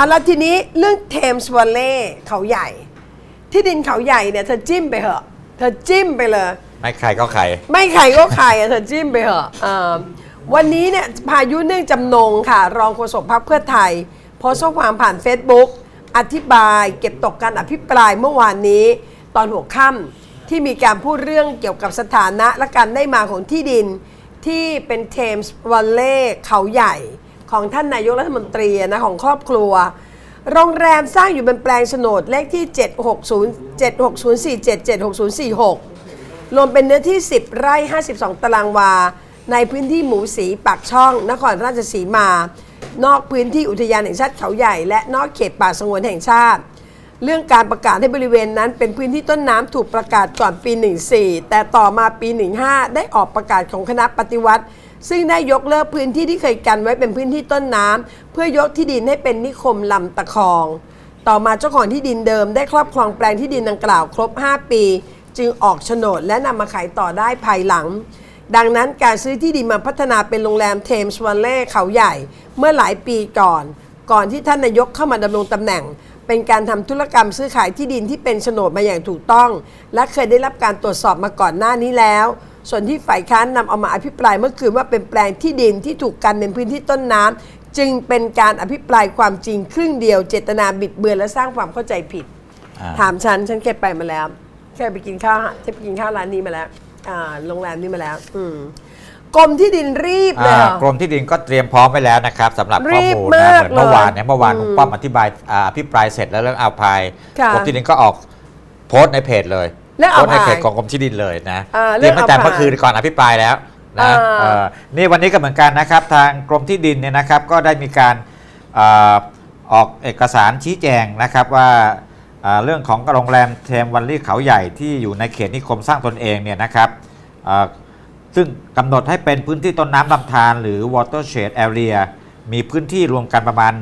อะแล้วทีนี้เรื่องเทมส์วอลเล่เขาใหญ่ ที่ดินเขาใหญ่เนี่ยเธอจิ้มไปเหอะ เธอจิ้มไปเลย ไม่ใครก็ใคร ไม่ใครก็ใครอะเธอจิ้มไปเหอะอ่าวันนี้เนี่ยพายุเนื่องจำนงค่ะ รองโฆษกพรรคเพื่อไทยโพสต์ข้อความผ่าน Facebook อธิบายเก็บตกการอภิปรายเมื่อวานนี้ ตอนหัวค่ำที่มีการพูดเรื่องเกี่ยวกับสถานะและการได้มาของที่ดินที่เป็นเทมส์วัลเล่เขาใหญ่ ของท่านนายกรัฐมนตรีนะของครอบครัว โรงแรมสร้างอยู่บนแปลงโฉนดเลขที่ 760 76047 76046 รวมเป็นเนื้อที่ 10 ไร่ 52 ตารางวา ในพื้นที่หมูสีปากช่อง นครราชสีมา นอกพื้นที่อุทยานแห่งชาติเขาใหญ่ และนอกเขตป่าสงวนแห่งชาติ เรื่องการประกาศให้บริเวณนั้นเป็นพื้นที่ต้นน้ำถูกประกาศก่อนปี 14 แต่ต่อมาปี 15 ได้ออกประกาศของคณะปฏิวัติ ซึ่งได้ยกเลิกพื้นที่ที่เคยกันไว้เป็นพื้นที่ต้นน้ำเพื่อยกที่ดินให้เป็นนิคมลำตะคอง ต่อมาเจ้าของที่ดินเดิมได้ครอบครองแปลงที่ดินดังกล่าวครบ 5 ปี จึงออกโฉนดและนำมาขายต่อได้ภายหลัง ดังนั้นการซื้อที่ดินมาพัฒนาเป็นโรงแรมเทมส์วัลเล่เขาใหญ่ เมื่อหลายปีก่อน ก่อนที่ท่านนายกเข้ามาดำรงตำแหน่ง เป็นการทำธุรกรรมซื้อขายที่ดินที่เป็นโฉนดมาอย่างถูกต้อง และเคยได้รับการตรวจสอบมาก่อนหน้านี้แล้ว ส่วนที่ฝ่ายค้านนำเอามาอภิปรายเมื่อคืนว่าเป็นแปลงที่ดินที่ถูกกันเป็นพื้นที่ต้นน้ำจึงเป็นการอภิปรายความจริงครึ่งเดียวเจตนาบิดเบือนและสร้างความเข้าใจผิด อ่า ถามฉันฉันเคยไปมาแล้ว เคยไปกินข้าวเคยไปกินข้าวร้านนี้มาแล้วอ่าโรงแรมนี้มาแล้ว อืม กรมที่ดินรีบเลยอ่าเหรอกรมที่ดินก็เตรียมพร้อมไว้แล้วนะครับสำหรับรีข้อบมูลมานะกเหมือนเมื่อวานเนี่ยเลยเมื่อวานอืมคุณป้อมอธิบายอ่าอภิปรายเสร็จแล้วเรื่องอ่าวพายค่ะกรมที่ดินก็ออกโพสต์ในเพจเลยเรื่องโพอ่าสวต์ในพายเพจของกรมที่ดินเลยนะอ่าเตรียมตั้งแต่เรื่องอ่าวพายเมื่อคืนก่อนอภิปรายแล้วนะอ่า เออนี่วันนี้ก็เหมือนกันนะครับ ทางกรมที่ดินเนี่ยนะครับก็ได้มีการอ่าออกเอกสารชี้แจงนะครับว่าอ่าเรื่องของโรงแรมเทมวันลี่เขาใหญ่ที่อยู่ในเขตนิคมสร้างตนเองเนี่ยนะครับอ่า ซึ่งกำหนดให้เป็นพื้นที่ต้นน้ำลำธารหรือ watershed area มีพื้นที่รวมกันประมาณ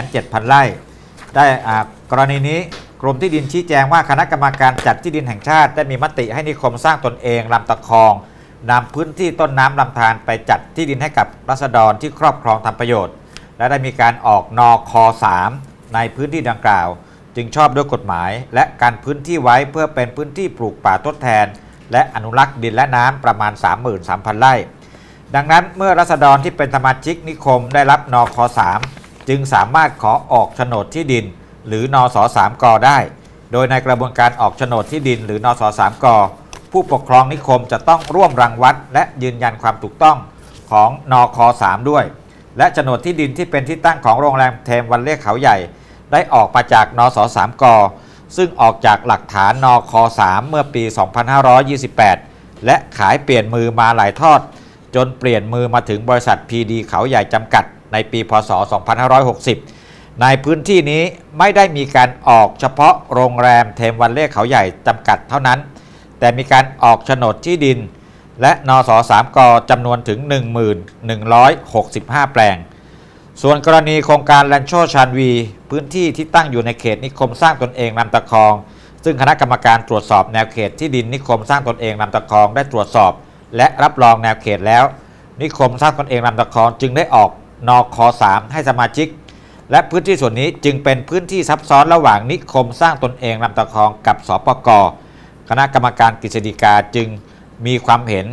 1,700 ไร่ ได้กรณีนี้กรมที่ดินชี้แจงว่าคณะกรรมการจัดที่ดินแห่งชาติ ได้มีมติให้นิคมสร้างตนเองลำตะคองนำพื้นที่ต้นน้ำลำธารไปจัดที่ดินให้กับรัษฎรที่ครอบครองทำประโยชน์ และได้มีการออกนอค3ในพื้นที่ดังกล่าว จึงชอบด้วยกฎหมาย และการพื้นที่ไว้เพื่อเป็นพื้นที่ปลูกป่าทดแทน และอนุรักษ์ดินและน้ำประมาณ 33,000 ไร่ ดังนั้นเมื่อรัษฎรที่เป็นสมาชิกนิคมได้รับนอค3จึงสามารถขอออกโฉนดที่ดิน หรือนอส3กได้ โดยในกระบวนการออกโฉนดที่ดิน หรือนอส3กผู้ปกครองนิคมจะต้องร่วมรังวัด และยืนยันความถูกต้องของนอค3ด้วย และโฉนดที่ดินที่เป็นที่ตั้งของโรงแรมเทมวันเล่เขาใหญ่ ได้ออกมาจากนอส3ก ซึ่งออกจากหลักฐานนค3เมื่อปี 2528 และขายเปลี่ยนมือมาหลายทอด จนเปลี่ยนมือมาถึงบริษัท PD เขาใหญ่จำกัด ในปีพศ 2560 ในพื้นที่นี้ไม่ได้มีการออกเฉพาะโรงแรมเทมวันเล่เขาใหญ่จำกัดเท่านั้น แต่มีการออกโฉนดที่ดิน และนส3กจำนวนถึง 1165 แปลง ส่วนกรณีโครงการแลนโชชันวี พื้นที่ที่ตั้งอยู่ในเขตนิคมสร้างตนเองลำตะคอง ซึ่งคณะกรรมการตรวจสอบแนวเขตที่ดินนิคมสร้างตนเองลำตะคองได้ตรวจสอบ และรับรองแนวเขตแล้ว นิคมสร้างตนเองลำตะคองจึงได้ออกนอค3ให้สมาชิก และพื้นที่ส่วนนี้จึงเป็นพื้นที่ซับซ้อนระหว่างนิคมสร้างตนเองลำตะคองกับสปกคณะกรรมการกฤษฎีกาจึงมีความเห็น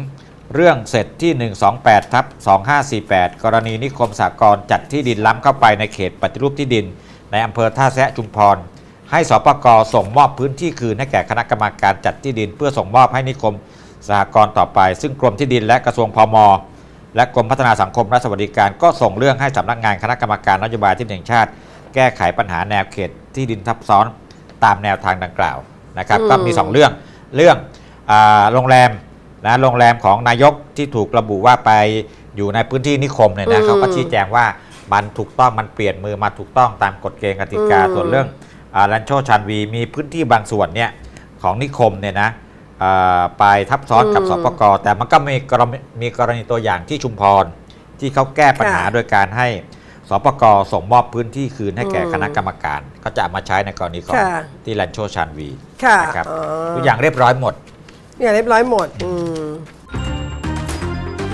เรื่องเสร็จที่ 128ทับ2548 กรณีนิคมสากลจัดที่ดินล้ำเข้าไปในเขตปฏิรูปที่ดิน ในอำเภอท่าแซะชุมพร ให้สปกส่งมอบพื้นที่คืนให้แก่คณะกรรมการจัดที่ดิน เพื่อส่งมอบให้นิคมสหกรณ์ต่อไป ซึ่งกรมที่ดินและกระทรวงพม และกรมพัฒนาสังคมและสวัสดิการก็ส่งเรื่องให้สำนักงานคณะกรรมการนโยบายที่ดินแห่งชาติ แก้ไขปัญหาแนวเขตที่ดินทับซ้อนตามแนวทางดังกล่าวนะครับ ก็มี 2 เรื่อง เรื่องอโรงแรม นะโรงแรมของนายกที่ถูกระบุว่าไปอยู่ในพื้นที่นิคมเนี่ยนะเขาก็ชี้แจงว่ามันถูกต้องมันเปลี่ยนมือมาถูกต้องตามกฎเกณฑ์กติกาส่วนเรื่องแลนโชชันวีมีพื้นที่บางส่วนเนี่ยของนิคมเนี่ยนะอ่าไปทับซ้อนกับอืมสปกแต่มันก็มีกรณีมีกรณีตัวอย่างที่ชุมพร ที่เขาแก้ปัญหาค่ะโดยการให้สปกส่งมอบพื้นที่คืนให้แก่อืมคณะกรรมการ ก็จะเอามาใช้ในกรณีของค่ะที่แลนโชชันวีค่ะนะครับอ๋อทุกอย่างเรียบร้อยหมด อย่าเรียบร้อยหมด อืม